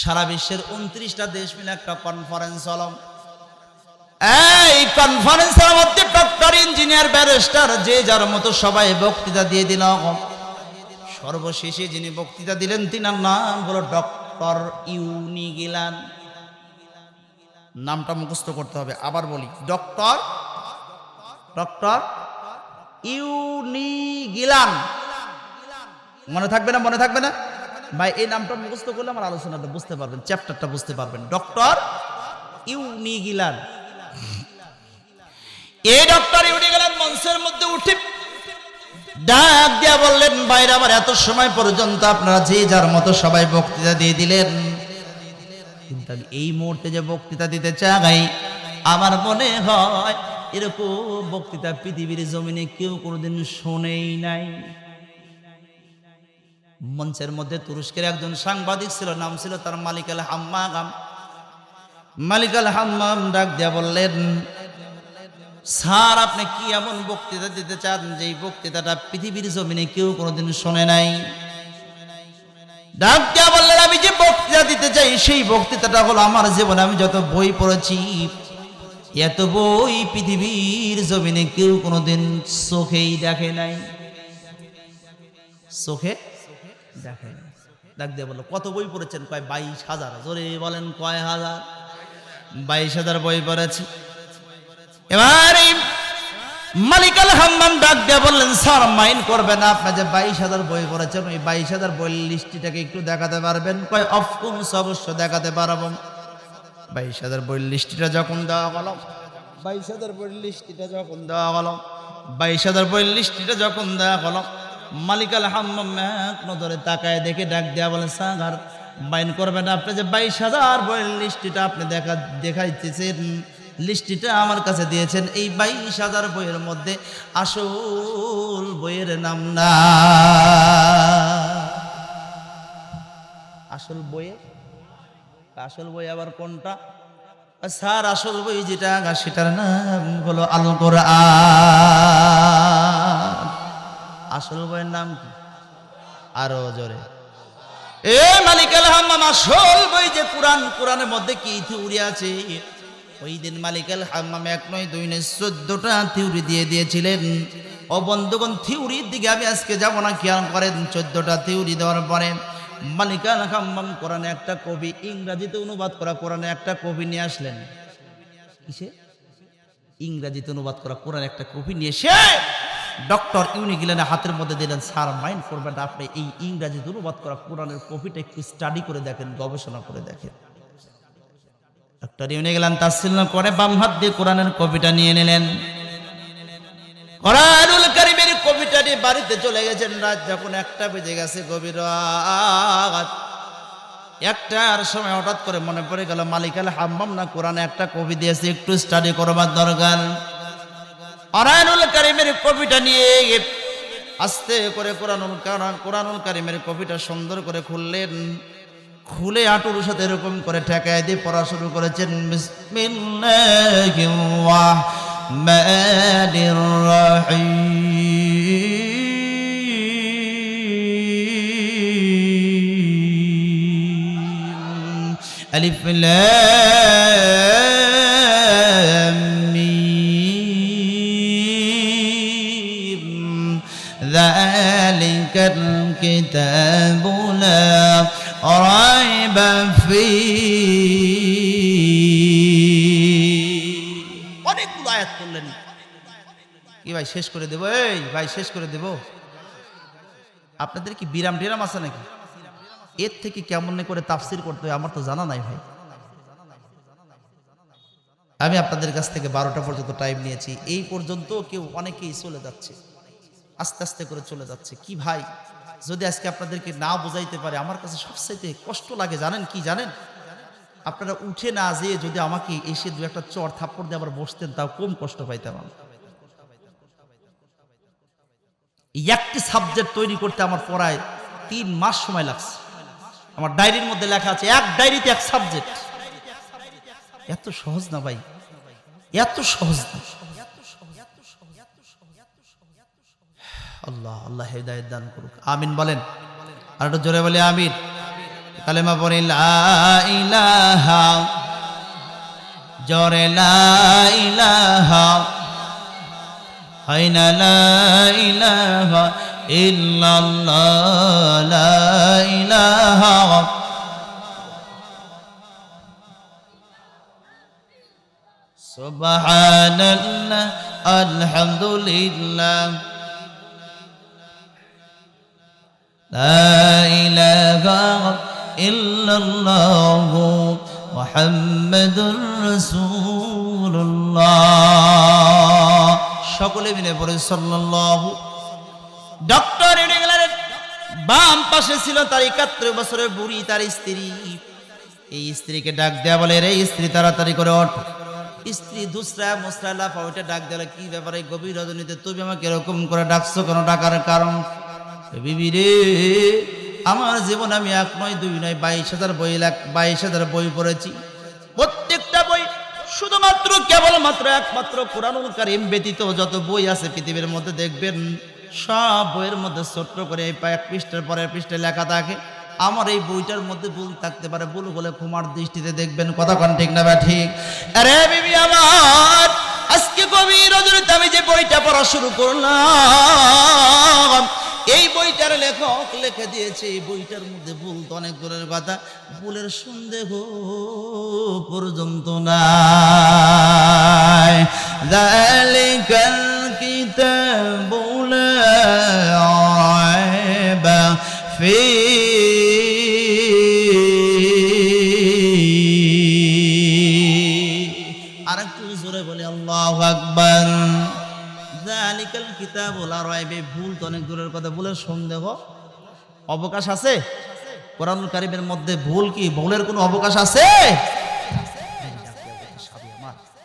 সারা বিশ্বের উনত্রিশটা দেশ মিলে একটা কনফারেন্স হলাম এই কনফারেন্সের মধ্যে ডক্টর ইঞ্জিনিয়ার ব্যারিস্টার যে যার মতো সবাই বক্তৃতা দিয়ে দিল। সর্বশেষে যিনি বক্তৃতা দিলেন, তিনার নাম হলো ডক্টর ইউনিগিলান নামটা মুখস্থ করতে হবে, আবার বলি। ডক্টর ডক্টর ইউনিগিলান মনে থাকবে না, মনে থাকবে না? ভাই, এই নামটা মুখস্থ করলে আমার আলোচনাটা বুঝতে পারবেন চ্যাপ্টারটা বুঝতে পারবেন। ডক্টর ইউনিগিলান। এই ডক্টর ইউনিগিলান মঞ্চের মধ্যে উঠে ডাক দিয়া বললেন বাইরে আমার এত সময় পর্যন্ত আপনারা যে যার মতো সবাই বক্তৃতা দিয়ে দিলেন। কিন্তু আমি এই মুহূর্তে যে বক্তৃতা দিতে চাই, আমার মনে হয় এরকম বক্তৃতা পৃথিবীর জমিনে কেউ কোনোদিন শোনেই নাই। মঞ্চের মধ্যে তুরস্কের একজন সাংবাদিক ছিল, নাম ছিল তার মালিক আল হাম্মাম। মালিক আল হাম্মাম ডাক দিয়া বললেন, স্যার, আপনি কি এমন বক্তৃতা দিতে চান যে বক্তৃতাটা পৃথিবীর জমিনে কেউ কোনোদিন শোনে নাই? ডাক দিয়া বললেন, আমি যে বক্তৃতা দিতে চাই, সেই বক্তৃতাটা হলো আমার জীবনে। আমি যত বই পড়েছি, এত বই পৃথিবীর জমিনে কেউ কোনোদিন চোখেই দেখে নাই। চোখে দেখে। ডাক দিয়ে বলল, কত বই পড়েছেন? কয়, বাইশ হাজার। জোরে বলেন, কয় হাজার? বাইশ হাজার বই পড়েছি। এবার এই মালিকাল হাম্মাম ডাক দিয়ে বললেন, স্যার মাইন্ড করবেন আপনি যে বাইশ হাজার বই পড়েছেন, ওই বাইশ হাজার বই লিস্টিটাকে একটু দেখাতে পারবেন? কয় অফকোর্স অবশ্য দেখাতে পারব। বাইশ হাজার বই লিস্টিটা যখন দেওয়া গেল, বাইশ হাজার বই লিস্টিটা যখন দেওয়া গেল, বাইশ হাজার বই লিস্টিটা যখন দেওয়া গেল হাম্মাম, এক নজরে তাকায় দেখে ডাক দেওয়া বলেন সাগার মাইন করবেন আপনি যে বাইশ হাজার বইয়ের লিস্টিটা আপনি দেখা, দেখাইতেছেন, লিস্টিটা আমার কাছে দিয়েছেন, এই বাইশ হাজার বইয়ের মধ্যে আসল বইয়ের নাম না। আসল বইয়ের আসল বই আবার কোনটা? স্যার, আসল বই যেটা সেটার নাম হলো আল কোরআন আসল বইয়ের নাম কি? আরও জোরে। এ মালিকাল হাম্মাম আসল বই যে কোরআন কোরআনের মধ্যে কি থিউরি আছে? ওই দিন মালিকাল হাম্মাম এক নয়, দুই নয়, চোদ্দটা থিউরি দিয়ে দিয়েছিলেন। ও বন্ধুগণ থিউরির দিকে আমি আজকে যাব না, খেয়াল করেন, চোদ্দটা থিউরি দেওয়ার পরে মালিকাল হাম্মাম কোরআনে একটা কবি, ইংরাজিতে অনুবাদ করা, কোরআনে একটা কবি নিয়ে আসলেন। কিসে? ইংরাজিতে অনুবাদ করা, কোরআন একটা কপি নিয়ে এসে ডক্টর ইউনিগিলেনের হাতের মধ্যে দিলেন স্যার মাইন্ড করবেন আপনি। এই ইংরাজিতে অনুবাদ করা কোরআনের কপিটা একটু স্টাডি করে দেখেন, গবেষণা করে দেখেন। ডক্টর ইউনি ইউনিগিলান তাসিল করে বাম হাত দিয়ে কোরআনের কপিটা নিয়ে নিলেন। কোরআনুল কারিমের বাড়িতে চলে গেছেন, রাত যখন একটা বেজে গেছে গভীর একটার সময় হঠাৎ করে মনে পড়ে গেল মালিকাল হাম্মাম না কোরআনে একটা কবি দিয়েছে, একটু স্টাডি করবার দরকার। অরায়নুল কারিমের কবিটা নিয়ে আস্তে করে কোরআনুল কোরআনুল কারিমের কবিটা সুন্দর করে খুললেন। খুলে আটুর সাথে এরকম করে ঠেকায় দিয়ে পড়া শুরু করেছেন। বিসমিল্লাহির الكتاب لا ريب فيه অনেকগুলো আয়াত করলেন কি ভাই শেষ করে দেবো এই ভাই শেষ করে দেবো আপনাদের কি বিরাম টিরাম আছে নাকি এর থেকে কেমন করে তাফসির করতে হয় আমার তো জানা নাই ভাই আমি আপনাদের কাছ থেকে বারোটা পর্যন্ত টাইম নিয়েছি এই পর্যন্ত কেউ অনেকেই চলে যাচ্ছে আস্তে আস্তে করে চলে যাচ্ছে কি ভাই যদি আজকে আপনাদেরকে না বোঝাইতে পারে, আমার কাছে সবচাইতে কষ্ট লাগে, জানেন কি, জানেন? আপনারা উঠে না যেয়ে যদি আমাকে এসে দু একটা চর থাপ্পড় দিয়ে আবার বসতেন, তাও কম কষ্ট পাইতাম একটি সাবজেক্ট তৈরি করতে আমার পড়ায় তিন মাস সময় লাগছে। আমার ডায়েরির মধ্যে লেখা আছে, এক ডায়েরিতে এক সাবজেক্ট এত সহজ না ভাই? এত সহজ না। আল্লাহ আল্লাহ হেদায়ত দান করুক। আমিন বলেন। আর একটু জোরে বলে আমিন। কালেমা পড়ি, লা ইলাহা, জরে লা ইলাহা। হয় না লা ইলাহা ইল্লাল্লাহ, লা ইলাহা। সুবহানাল্লাহ, আলহামদুলিল্লাহ। لا إله إلا الله محمد رسول الله সকলে মিলে পড়ে সাল্লাল্লাহু ডক্টর ইংল্যান্ডের বাম পাশে ছিল তার একাত্তর বছরের বুড়ি তার স্ত্রী এই স্ত্রীকে ডাক দেয়া বলে রে স্ত্রী তাড়াতাড়ি করে ওঠ স্ত্রী দুসরা মুসরা লাফা ওইটা ডাক দেওয়া কি ব্যাপারে গভীর রজনীতে তুমি আমাকে এরকম করে ডাকছো কেন ডাকার কারণ বিবি রে, আমার জীবন আমি এক নয়, দুই নয়, বাইশ হাজার বই লাখ, বাইশ হাজার বই পড়েছি। প্রত্যেকটা বই শুধুমাত্র কেবলমাত্র একমাত্র কোরআনুল কারিম ব্যতীত যত বই আছে পৃথিবীর মধ্যে দেখবেন, সব বইয়ের মধ্যে ছোট্ট করে এক পৃষ্ঠার পরের পৃষ্ঠে লেখা থাকে। আমার এই বইটার মধ্যে ভুল থাকতে পারে, ভুল বলে কুমার দৃষ্টিতে দেখবেন, কথা কন ঠিক না ঠিক? আরে বিবি আমার, আজকে কবি রজনীতে আমি যে বইটা পড়া শুরু করলাম এই বইটার লেখক লেখে দিয়েছে, এই বইটার মধ্যে ভুল তো অনেক দূরের কথা। ভুলের সন্দেহ পর্যন্ত যালিকাল কিতাবুল রাইবা আর কিতাবুল রাইবে ভুল তো অনেক দূরের কথা, বলে সন্দেহ অবকাশ আছে? কোরআনুল কারিমের মধ্যে ভুল কি? ভুলের কোনো অবকাশ আছে?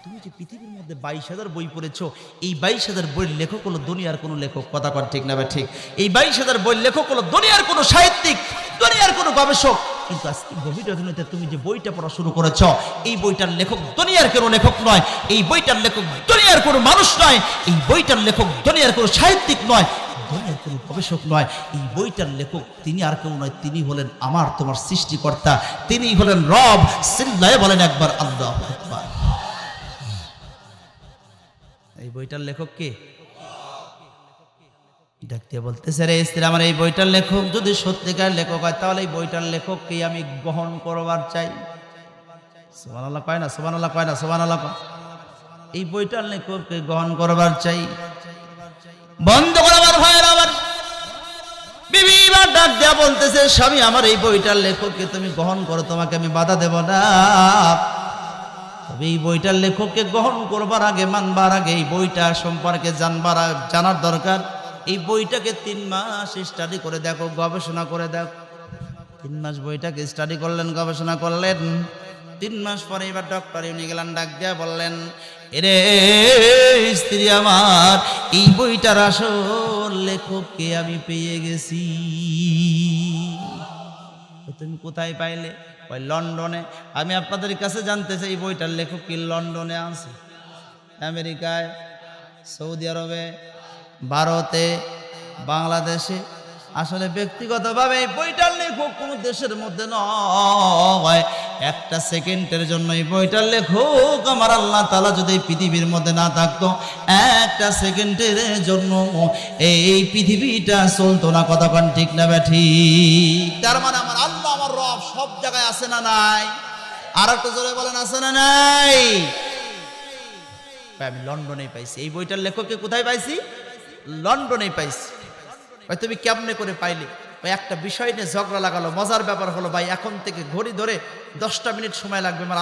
তুমি যে পৃথিবীর মধ্যে বাইশ হাজার বই পড়েছো, এই বাইশ হাজার বইয়ের লেখক হলো দুনিয়ার কোনো লেখক, কথা কর ঠিক না বা ঠিক? এই বাইশ হাজার বইয়ের লেখক হলো দুনিয়ার কোনো সাহিত্যিক, দুনিয়ার কোনো গবেষক কিন্তু আজকে গভীর রজনীতে তুমি যে বইটা পড়া শুরু করেছ, এই বইটার লেখক দুনিয়ার কোনো লেখক নয়, এই বইটার লেখক দুনিয়ার কোনো মানুষ নয়, এই বইটার লেখক দুনিয়ার কোনো সাহিত্যিক নয়, দুনিয়ার কোনো গবেষক নয়, এই বইটার লেখক তিনি আর কেউ নয়, তিনি হলেন আমার তোমার সৃষ্টিকর্তা, তিনি হলেন রব, সিল্লায় বলেন একবার আল্লাহ আকবার। এই বইটার লেখক কে? ডাকতে বলতেছে, রে স্ত্রী, আমার এই বইটার লেখক যদি সত্যিকার লেখক হয়, তাহলে এই বইটার লেখককে আমি গ্রহণ করবার চাই। সোমান আল্লাহ কয় না সোমান আল্লাহ কয় না সোমান আল্লাহ। এই বইটার লেখককে গ্রহণ করবার চাই। বন্ধ করবার ভয়ের আমার বিবি ডাক দেয়া বলতেছে, স্বামী, আমার এই বইটার লেখককে তুমি গ্রহণ করো, তোমাকে আমি বাধা দেব না। তবে এই বইটার লেখককে গ্রহণ করবার আগে, মানবার আগে এই বইটা সম্পর্কে জানবার, জানার দরকার। এই বইটাকে তিন মাস স্টাডি করে দেখো, গবেষণা করে দেখো। তিন মাস বইটাকে স্টাডি করলেন, গবেষণা করলেন। তিন মাস পরে এবার ডক্টর ইউনি গেলেন ডাক দিয়া বললেন, এরে স্ত্রী আমার, এই বইটার আসল লেখককে আমি পেয়ে গেছি? তুমি কোথায় পাইলে? ওই লন্ডনে। আমি আপনাদের কাছে জানতে চাই, এই বইটার লেখক কি লন্ডনে আছে? আমেরিকায়? সৌদি আরবে? ভারতে, বাংলাদেশে। আসলে ব্যক্তিগতভাবে এই বইটার লেখক কোনো দেশের মধ্যে নয়। একটা সেকেন্ডের জন্য এই বইটার লেখক আমার আল্লাহ তালা যদি পৃথিবীর মধ্যে না থাকতো, একটা সেকেন্ডের জন্য এই পৃথিবীটা চলতো না। কতক্ষণ ঠিক না ব্যাঠি? তার মানে আমার আল্লাহ, আমার রব সব জায়গায় আছে না নাই? আর একটা জোরে বলেন, আছে না নাই? আমি লন্ডনে পাইছি। এই বইটার লেখককে কোথায় পাইছি? লন্ডনে পাইছি। ভাই, তুমি কেমনে করে পাইলে? ভাই, একটা বিষয় নিয়ে ঝগড়া লাগালো, মজার ব্যাপার হলো, ভাই, এখন থেকে ঘড়ি ধরে দশটা মিনিট সময় লাগবে, আমার